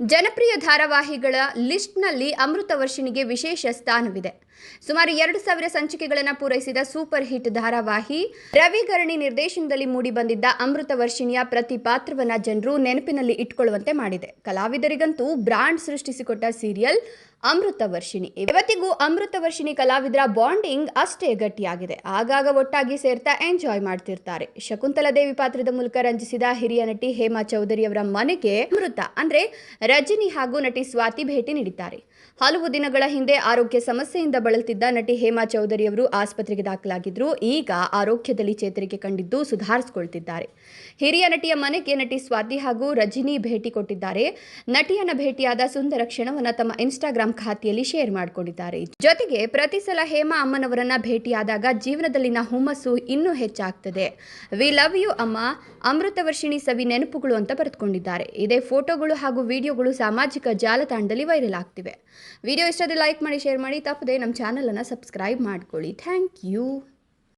ಜನಪ್ರಿಯ ಧಾರಾವಾಹಿಗಳ ಲಿಸ್ಟ್ನಲ್ಲಿ ಅಮೃತ ವರ್ಷಿಣಿಗೆ ವಿಶೇಷ ಸ್ಥಾನವಿದೆ. ಸುಮಾರು ಎರಡು ಸಾವಿರ ಸಂಚಿಕೆಗಳನ್ನು ಪೂರೈಸಿದ ಸೂಪರ್ ಹಿಟ್ ಧಾರಾವಾಹಿ. ರವಿಗರಣಿ ನಿರ್ದೇಶನದಲ್ಲಿ ಮೂಡಿಬಂದಿದ್ದ ಅಮೃತ ವರ್ಷಿಣಿಯ ಪ್ರತಿ ಪಾತ್ರವನ್ನ ಜನರು ನೆನಪಿನಲ್ಲಿ ಇಟ್ಕೊಳ್ಳುವಂತೆ ಮಾಡಿದೆ. ಕಲಾವಿದರಿಗಂತೂ ಬ್ರಾಂಡ್ ಸೃಷ್ಟಿಸಿಕೊಟ್ಟ ಸೀರಿಯಲ್ ಅಮೃತ ವರ್ಷಿಣಿ. ಇವತ್ತಿಗೂ ಅಮೃತ ವರ್ಷಿಣಿ ಕಲಾವಿದರ ಬಾಂಡಿಂಗ್ ಅಷ್ಟೇ ಗಟ್ಟಿಯಾಗಿದೆ. ಆಗಾಗ ಒಟ್ಟಾಗಿ ಸೇರ್ತಾ ಎಂಜಾಯ್ ಮಾಡ್ತಿರ್ತಾರೆ. ಶಕುಂತಲಾ ದೇವಿ ಪಾತ್ರದ ಮೂಲಕ ರಂಜಿಸಿದ ಹಿರಿಯ ನಟಿ ಹೇಮಾ ಚೌಧರಿ ಅವರ ಮನೆಗೆ ಅಮೃತ ಅಂದ್ರೆ ರಜನಿ ಹಾಗೂ ನಟಿ ಸ್ವಾತಿ ಭೇಟಿ ನೀಡಿದ್ದಾರೆ. ಹಲವು ದಿನಗಳ ಹಿಂದೆ ಆರೋಗ್ಯ ಸಮಸ್ಯೆಯಿಂದ ಬಳಲ್ತಿದ್ದ ನಟಿ ಹೇಮಾ ಚೌಧರಿ ಅವರು ಆಸ್ಪತ್ರೆಗೆ ದಾಖಲಾಗಿದ್ರು. ಈಗ ಆರೋಗ್ಯದಲ್ಲಿ ಚೇತರಿಕೆ ಕಂಡಿದ್ದು ಸುಧಾರಿಸಿಕೊಳ್ತಿದ್ದಾರೆ. ಹಿರಿಯ ನಟಿಯ ಮನೆಗೆ ನಟಿ ಸ್ವಾತಿ ಹಾಗೂ ರಜಿನಿ ಭೇಟಿ ಕೊಟ್ಟಿದ್ದಾರೆ. ನಟಿಯನ್ನ ಭೇಟಿಯಾದ ಸುಂದರ ಕ್ಷಣವನ್ನ ತಮ್ಮ ಇನ್ಸ್ಟಾಗ್ರಾಂ ಖಾತೆಯಲ್ಲಿ ಶೇರ್ ಮಾಡಿಕೊಂಡಿದ್ದಾರೆ. ಜೊತೆಗೆ ಪ್ರತಿ ಸಲ ಹೇಮಾ ಅಮ್ಮನವರನ್ನ ಭೇಟಿಯಾದಾಗ ಜೀವನದಲ್ಲಿನ ಹುಮ್ಮಸ್ಸು ಇನ್ನೂ ಹೆಚ್ಚಾಗ್ತದೆ. ವಿ ಲವ್ ಯು ಅಮ್ಮ. ಅಮೃತ ವರ್ಷಿಣಿ ಸವಿ ನೆನಪುಗಳು ಅಂತ ಬರೆದುಕೊಂಡಿದ್ದಾರೆ. ಇದೇ ಫೋಟೋಗಳು ಹಾಗೂ ವಿಡಿಯೋಗಳು ಸಾಮಾಜಿಕ ಜಾಲತಾಣದಲ್ಲಿ ವೈರಲ್ ಆಗ್ತಿವೆ. ವಿಡಿಯೋ ಇಷ್ಟದ ಲೈಕ್ ಮಾಡಿ, ಶೇರ್ ಮಾಡಿ, ತಪ್ಪದೆ ನಮ್ಮ ಚಾನಲನ್ನು ಸಬ್ಸ್ಕ್ರೈಬ್ ಮಾಡ್ಕೊಳ್ಳಿ. Thank you.